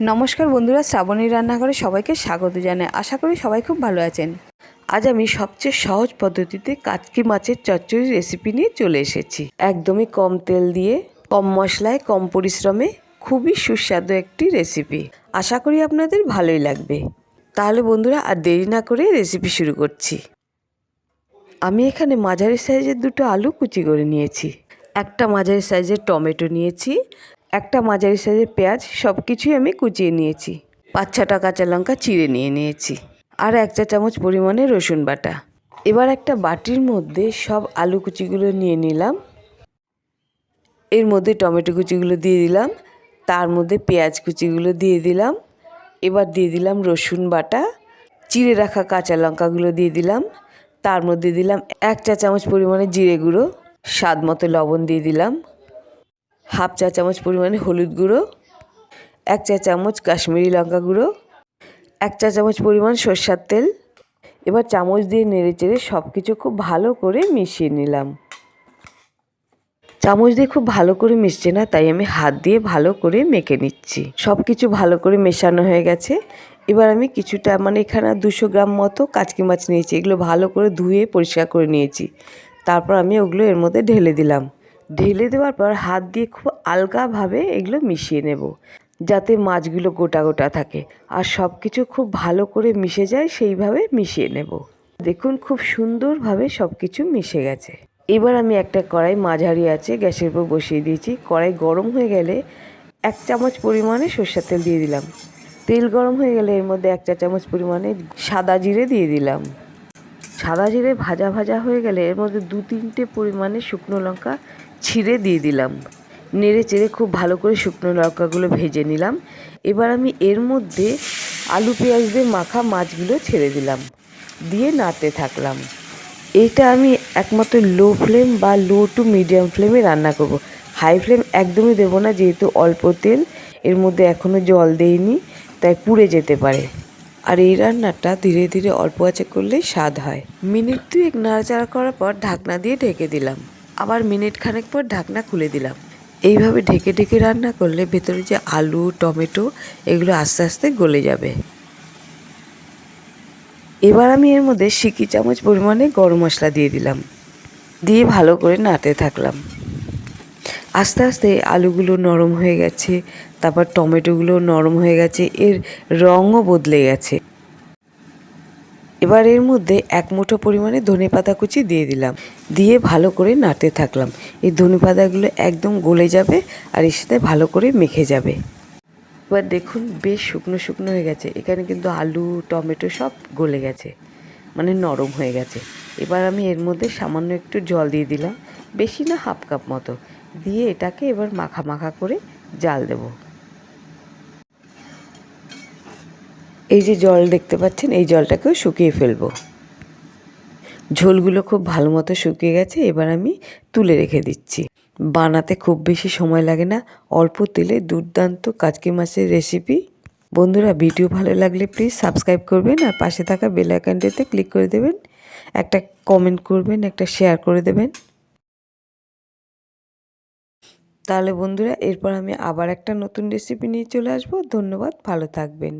নমস্কার বন্ধুরা শ্রাবণী রান্নাঘরে সবাইকে স্বাগত জানাই। আশা করি সবাই খুব ভালো আছেন। আজ আমি সবচেয়ে সহজ পদ্ধতিতে কাচকি মাছের চচ্চড়ি রেসিপি নিয়ে চলে এসেছি। একদমই কম তেল দিয়ে, কম মশলায়, কম পরিশ্রমে খুবই সুস্বাদু একটি রেসিপি আশা করি আপনাদের ভালোই লাগবে। তাহলে বন্ধুরা, আর দেরি না করে রেসিপি শুরু করছি। আমি এখানে মাঝারি সাইজের দুটো আলু কুচি করে নিয়েছি। একটা মাঝারি সাইজের টমেটো নিয়েছি। একটা মাঝারি সাইজের পেঁয়াজ সব কিছুই আমি কুচিয়ে নিয়েছি। পাঁচ ছটা কাঁচা লঙ্কা চিড়ে নিয়ে নিয়েছি। আর এক চা চামচ পরিমাণে রসুন বাটা। এবার একটা বাটির মধ্যে সব আলু কুচিগুলো নিয়ে নিলাম। এর মধ্যে টমেটো কুচিগুলো দিয়ে দিলাম। তার মধ্যে পেঁয়াজ কুচিগুলো দিয়ে দিলাম। এবার দিয়ে দিলাম রসুন বাটা। চিড়ে রাখা কাঁচা লঙ্কাগুলো দিয়ে দিলাম। তার মধ্যে দিলাম এক চা চামচ পরিমাণে জিরে গুঁড়ো। স্বাদ মতো লবণ দিয়ে দিলাম। হাফ চা চামচ পরিমাণে হলুদ গুঁড়ো, এক চা চামচ কাশ্মীরি লঙ্কা গুঁড়ো, এক চা চামচ পরিমাণ সর্ষার তেল। এবার চামচ দিয়ে নেড়ে চেড়ে সব কিছু খুব ভালো করে মিশিয়ে নিলাম। চামচ দিয়ে খুব ভালো করে মিশছে না, তাই আমি হাত দিয়ে ভালো করে মেখে নিচ্ছি। সব কিছু ভালো করে মেশানো হয়ে গেছে। এবার আমি কিছুটা মানে এখানে দুশো গ্রাম মতো কাচকি মাছ নিয়েছি। এগুলো ভালো করে ধুয়ে পরিষ্কার করে নিয়েছি। তারপর আমি ওগুলো এর মধ্যে ঢেলে দিলাম। ঢেলে দেওয়ার পর হাত দিয়ে খুব আলগাভাবে এগুলো মিশিয়ে নেব, যাতে মাছগুলো গোটা গোটা থাকে। আর সব কিছু খুব ভালো করে মিশে যায়, সেইভাবে মিশিয়ে নেব। দেখুন, খুব সুন্দরভাবে সব কিছু মিশে গেছে। এবার আমি একটা কড়াই, মাঝারি আছে, গ্যাসের উপর বসিয়ে দিয়েছি। কড়াই গরম হয়ে গেলে এক চামচ পরিমাণে সর্ষের তেল দিয়ে দিলাম। তেল গরম হয়ে গেলে এর মধ্যে এক চা চামচ পরিমাণে সাদা জিরে দিয়ে দিলাম। সাদা জিরে ভাজা ভাজা হয়ে গেলে এর মধ্যে দু তিনটে পরিমাণে শুকনো লঙ্কা ছিঁড়ে দিয়ে দিলাম। নেড়ে চেড়ে খুব ভালো করে শুকনো লঙ্কাগুলো ভেজে নিলাম। এবার আমি এর মধ্যে আলু পেঁয়াজ দিয়ে মাখা মাছগুলো ছেড়ে দিলাম। দিয়ে নাড়তে থাকলাম। এটা আমি একমাত্র লো ফ্লেম বা লো টু মিডিয়াম ফ্লেমে রান্না করব। হাই ফ্লেম একদমই দেবো না, যেহেতু অল্প তেল। এর মধ্যে এখনও জল দেইনি, তাই পুড়ে যেতে পারে। আর এই রান্নাটা ধীরে ধীরে অল্প আঁচে করলেই স্বাদ হয়। মিনিট দুয়েক নাড়াচাড়া করার পর ঢাকনা দিয়ে ঢেকে দিলাম। আবার মিনিট খানেক পর ঢাকনা খুলে দিলাম। এইভাবে ঢেকে ঢেকে রান্না করলে ভেতরে যে আলু, টমেটো, এগুলো আস্তে আস্তে গলে যাবে। এবার আমি এর মধ্যে সিকি চামচ পরিমাণে গরম মশলা দিয়ে দিলাম। দিয়ে ভালো করে নাড়তে থাকলাম। আস্তে আস্তে আলুগুলো নরম হয়ে গেছে, তারপর টমেটোগুলো নরম হয়ে গেছে, এর রঙও বদলে গেছে। এবার এর মধ্যে এক মুঠো পরিমাণে ধনে পাতা কুচি দিয়ে দিলাম। দিয়ে ভালো করে নাড়তে থাকলাম। এই ধনে পাতাগুলো একদম গলে যাবে আর এর সাথে ভালো করে মেখে যাবে। এবার দেখুন, বেশ শুকনো শুকনো হয়ে গেছে। এখানে কিন্তু আলু, টমেটো সব গলে গেছে মানে নরম হয়ে গেছে। এবার আমি এর মধ্যে সামান্য একটু জল দিয়ে দিলাম, বেশি না হাফ কাপ মতো। দিয়ে এটাকে এবার মাখা মাখা করে জাল দেব। এই যে জল দেখতে পাচ্ছেন, এই জলটাকেও শুকিয়ে ফেলব। ঝোলগুলো খুব ভালো মতো শুকিয়ে গেছে, এবার আমি তুলে রেখে দিচ্ছি। বানাতে খুব বেশি সময় লাগে না, অল্প তেলে দুর্দান্ত কাজকি মাছের রেসিপি বন্ধুরা, ভিডিও ভালো লাগলে প্লিজ সাবস্ক্রাইব করবেন আর পাশে থাকা বেল আইকনটিতে ক্লিক করে দেবেন। একটা কমেন্ট করবেন, একটা শেয়ার করে দেবেন। তাহলে বন্ধুরা, এরপর আমি আবার একটা নতুন রেসিপি নিয়ে চলে আসব। ধন্যবাদ, ভালো থাকবেন।